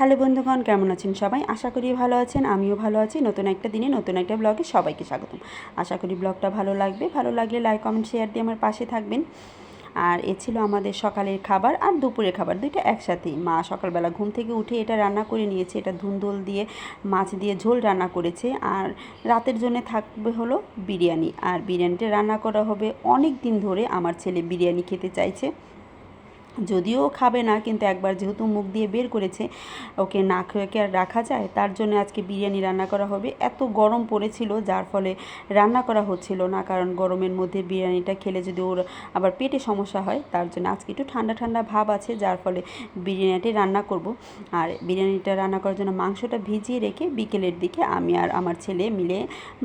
Hello বন্ধুগণ, কেমন আছেন সবাই? আশা করি ভালো আছেন, আমিও ভালো আছি। নতুন একটা দিনে, নতুন একটা ব্লগে সবাইকে স্বাগতম। আশা করি ব্লগটা ভালো লাগবে। ভালো লাগলে লাইক কমেন্ট শেয়ার দিয়ে আমার পাশে থাকবেন। আর এ ছিল আমাদের সকালের খাবার আর দুপুরের খাবার, দুইটা একসাথেই। মা সকালবেলা ঘুম থেকে উঠে এটা রান্না করে নিয়েছে, এটা ধুন্দুল দিয়ে, মাছ দিয়ে ঝোল রান্না করেছে। আর রাতের জন্য থাকবে হলো বিরিয়ানি। আর বিরিয়ানিটা রান্না করা হবে অনেক দিন ধরে আমার ছেলে বিরিয়ানি খেতে চাইছে। যদিও খাবে না, কিন্তু একবার যেহেতু মুখ দিয়ে বের করেছে, ওকে না খেয়ে আর রাখা যায়? তার জন্য আজকে বিরিয়ানি রান্না করা হবে। এত গরম পড়েছিল, যার ফলে রান্না করা হচ্ছিল না, কারণ গরমের মধ্যে বিরিয়ানিটা খেলে যদি ওর আবার পেটে সমস্যা হয়, তার জন্য আজকে একটু ঠান্ডা ঠান্ডা ভাব আছে, যার ফলে বিরিয়ানিটি রান্না করব। আর বিরিয়ানিটা রান্না করার জন্য মাংসটা ভিজিয়ে রেখে বিকেলের দিকে আমি আর আমার ছেলে মিলে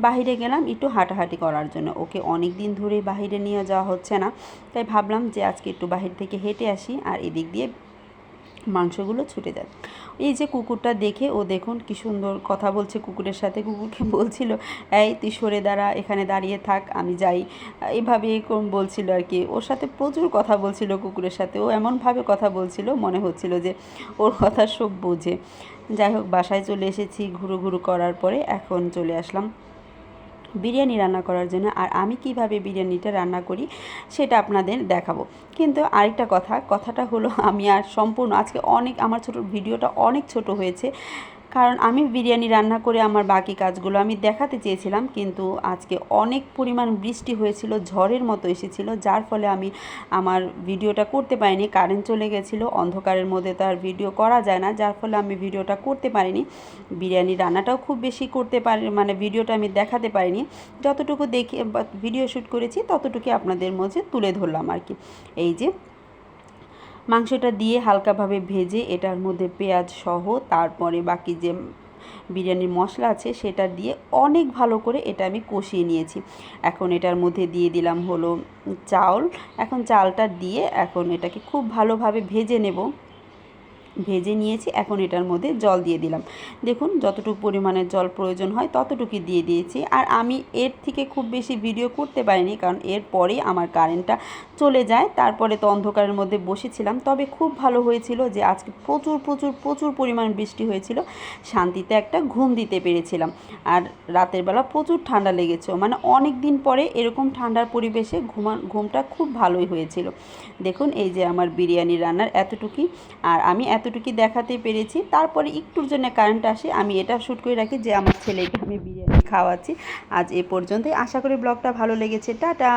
বাহিরে গেলাম একটু হাঁটাহাঁটি করার জন্য। ওকে অনেক দিন ধরে বাহিরে নিয়ে যাওয়া হচ্ছে না, তাই ভাবলাম যে আজকে একটু বাহির থেকে হেঁটে আসি আর এদিক দিয়ে মাংসগুলো ছুটে যায়। এই যে কুকুরটা দেখে ও দেখুন কি সুন্দর কথা বলছে কুকুরের সাথে। কুকুরকে বলছিল, এই তুই সরে দাঁড়া, এখানে দাঁড়িয়ে থাক, আমি যাই। এভাবে বলছিল আর কি। ওর সাথে প্রচুর কথা বলছিল কুকুরের সাথে। ও এমনভাবে কথা বলছিল, মনে হচ্ছিল যে ওর কথা সব বোঝে। যাই হোক, বাসায় চলে এসেছি ঘুরু ঘুরু করার পরে এখন চলে আসলাম। বিরিয়ানি রান্না করার জন্য আর আমি কীভাবে বিরিয়ানিটা রান্না করি সেটা আপনাদের দেখাবো। কিন্তু আরেকটা কথা, কথাটা হলো আমি আর সম্পূর্ণ আজকে অনেক, আমার ছোট ভিডিওটা অনেক ছোট হয়েছে। কারণ আমি বিরিয়ানি রান্না করে আমার বাকি কাজগুলো আমি দেখাতে চেয়েছিলাম, কিন্তু আজকে অনেক পরিমাণ বৃষ্টি হয়েছিল, ঝড়ের মতো এসেছিল, যার ফলে আমি আমার ভিডিওটা করতে পারিনি, কারেন্ট চলে গেছিল, অন্ধকারের মধ্যে তো আর ভিডিও করা যায় না, যার ফলে আমি ভিডিওটা করতে পারিনি। বিরিয়ানি রান্নাটাও খুব বেশি করতে পারি মানে ভিডিওটা আমি দেখাতে পারিনি, যতটুকু দেখে ভিডিও শ্যুট করেছি ততটুকু আপনাদের মধ্যে তুলে ধরলাম আর কি। এই যে মাংসটা দিয়ে হালকাভাবে ভেজে এটার মধ্যে পেঁয়াজ সহ, তারপরে বাকি যে বিরিয়ানির মশলা আছে সেটা দিয়ে অনেক ভালো করে এটা আমি কষিয়ে নিয়েছি। এখন এটার মধ্যে দিয়ে দিলাম হলো চাউল। এখন চালটা দিয়ে এখন এটাকে খুব ভালোভাবে ভেজে নেব। ভেজে নিয়েছি, এখন এটার মধ্যে জল দিয়ে দিলাম। দেখুন, যতটুকু পরিমাণে জল প্রয়োজন হয় ততটুকু দিয়ে দিয়েছি। আর আমি এর থেকে খুব বেশি ভিডিও করতে পারিনি, কারণ এর পরেই আমার কারেন্টটা চলে যায়। তারপরে তো অন্ধকারের মধ্যে বসেছিলাম। তবে খুব ভালো হয়েছিল যে আজকে প্রচুর প্রচুর প্রচুর পরিমাণ বৃষ্টি হয়েছিল। শান্তিতে একটা ঘুম দিতে পেরেছিলাম। আর রাতের বেলা প্রচুর ঠান্ডা লেগেছে। মানে অনেক দিন পরে এরকম ঠান্ডার পরিবেশে ঘুমা, ঘুমটা খুব ভালোই হয়েছিল। দেখুন, এই যে আমার বিরিয়ানি রান্নার এতটুকুই। আর আমি এত এতটুকু দেখাতে পেরেছি। তারপরে একটুর জন্য কারেন্ট আসে, আমি এটা শ্যুট করে রাখি যে আমার ছেলেকে আমি বিরিয়ানি খাওয়াচ্ছি। আজ এ পর্যন্তই। আশা করি ব্লগটা ভালো লেগেছে। টাটা!